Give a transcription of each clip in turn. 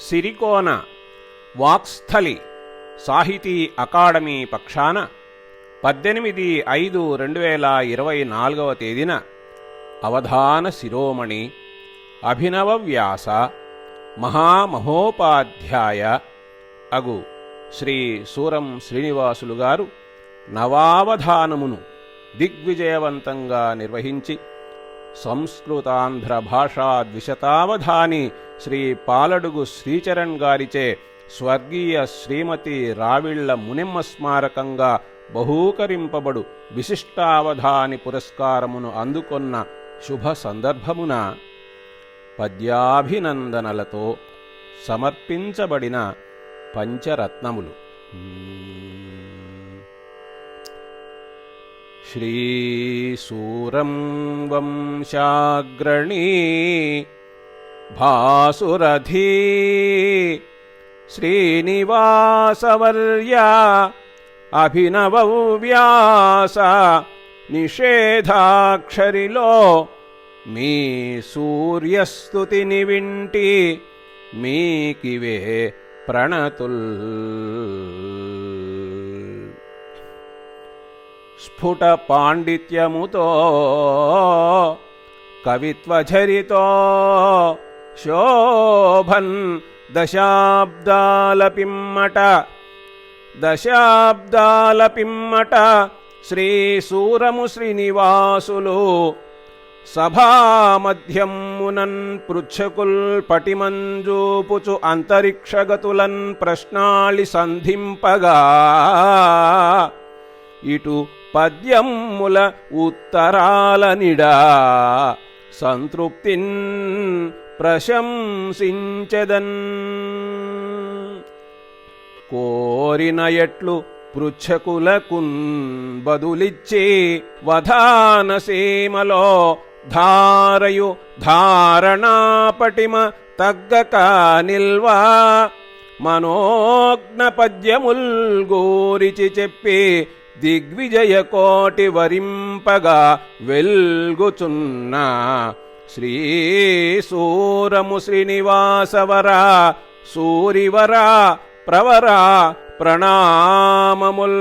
సిరికోన వాక్స్థలి సాహితీ అకాడమీ పక్షాన పద్దెనిమిది ఐదు రెండు వేల ఇరవై నాలుగవ తేదీన అవధాన శిరోమణి అభినవ వ్యాస మహామహోపాధ్యాయ అగు శ్రీ సూరం శ్రీనివాసులు గారు నవావధానమును దిగ్విజయవంతంగా నిర్వహించి సంస్కృతాంధ్ర భాషా ద్విశతావధాని శ్రీ పాలడుగు శ్రీచరణ్ గారిచే స్వర్గీయ శ్రీమతి రావిళ్ళ మునిమ్మ స్మారకంగా బహూకరింపబడు విశిష్టావధాని పురస్కారమును అందుకొన్న శుభ సందర్భమున పద్యాభినందనలతో సమర్పించబడిన పంచరత్నములు. శ్రీసూరం వంశాగ్రణీ భాసురథీ శ్రీనివాసవర్య అభినవవ్యాస నిషేధాక్షరిలో మీ సూర్యస్తుతిని వింటి మీకివే ప్రణతుల్ స్ఫుట పాండిత్యముతో కవిత్వఝరితో శోభన్ దశాబ్దాల పిమ్మట దశాబ్దాల పిమ్మట శ్రీసూరము శ్రీనివాసులు సభామధ్యమునన్ పృచ్ఛకుల్ పటిమంజూపుచు అంతరిక్షగతులన్ ప్రశ్నాళి సంధింపగా. ఇటు పద్యముల ఉత్తరాల నిడా సంతృప్తిన్ ప్రశంసించెదన్. కోరిన ఎట్లు పృచ్ఛకులకున్ బదులిచ్చి వధానసీమలో ధారయు ధారణాపటిమ తగ్గక నిల్వా. మనోజ్ఞ పద్యముల్ గోరిచి చెప్పి దిగ్విజయ కోటి వరింపగా వెల్గుచున్న శ్రీ సూరము శ్రీనివాసవరా సూరివరా ప్రవరా ప్రణామముల్.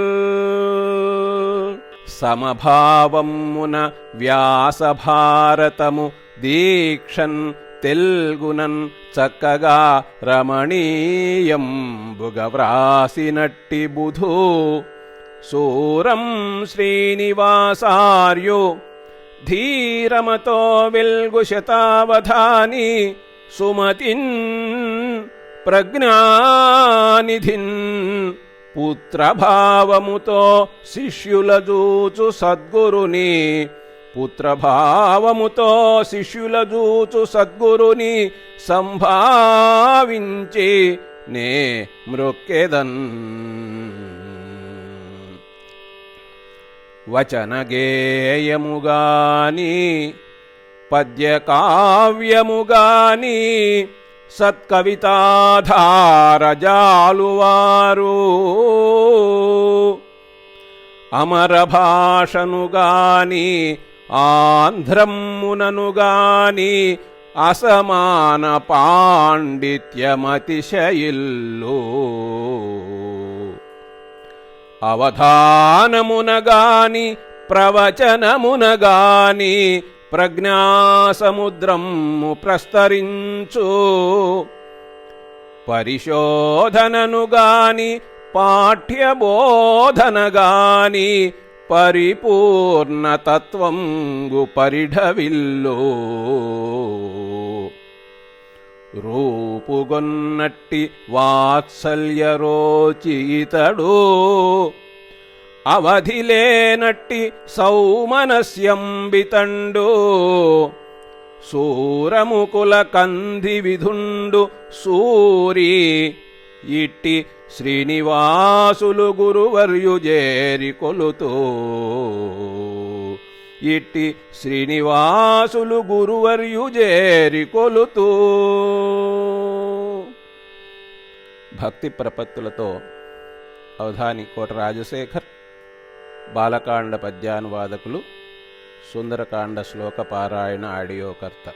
సమభావమున వ్యాసభారతము దీక్షన్ తెల్గునన్ చక్కగా రమణీయం బుగవ్రాసినట్టి బుధూ. సూరం శ్రీనివాసార్యు ధీరమతో విల్గుశతావధాని సుమతిన్ ప్రజ్ఞానిధిన్ పుత్రభావముతో శిష్యులజూచు సద్గురుని పుత్రభావముతో శిష్యులజూచు సద్గురుని సంభావించి నే మృక్కెదన్. వచనగేయముగాని పద్యకావ్యముగాని సత్కవితాధారజాలువారు. అమర భాషనుగాని ఆంధ్రముననుగాని అసమాన పాండిత్యమతిశయిల్లు. అవధానమునగాని ప్రవచనమునగాని ప్రజ్ఞాసముద్రము ప్రస్తరించు. పరిశోధననుగాని పాఠ్యబోధనగాని పరిపూర్ణతత్వంగు పరిఢవిల్లో. రూపుగొన్నట్టి వాత్సల్యరోచితడు. అవధిలేనట్టి సౌమనస్యంబితండు. సూరముకుల కంది విధుండు సూరి ఇట్టి శ్రీనివాసులు గురువర్యు జేరి కొలుతో. ఇట్టి శ్రీనివాసులు గురువర్యు జేరి కొలుతూ. భక్తి ప్రపత్తులతో అవధాని కోట రాజశేఖర్ బాలకాండ పద్యానువాదకులు సుందరకాండ శ్లోక పారాయణ ఆడియోకర్త.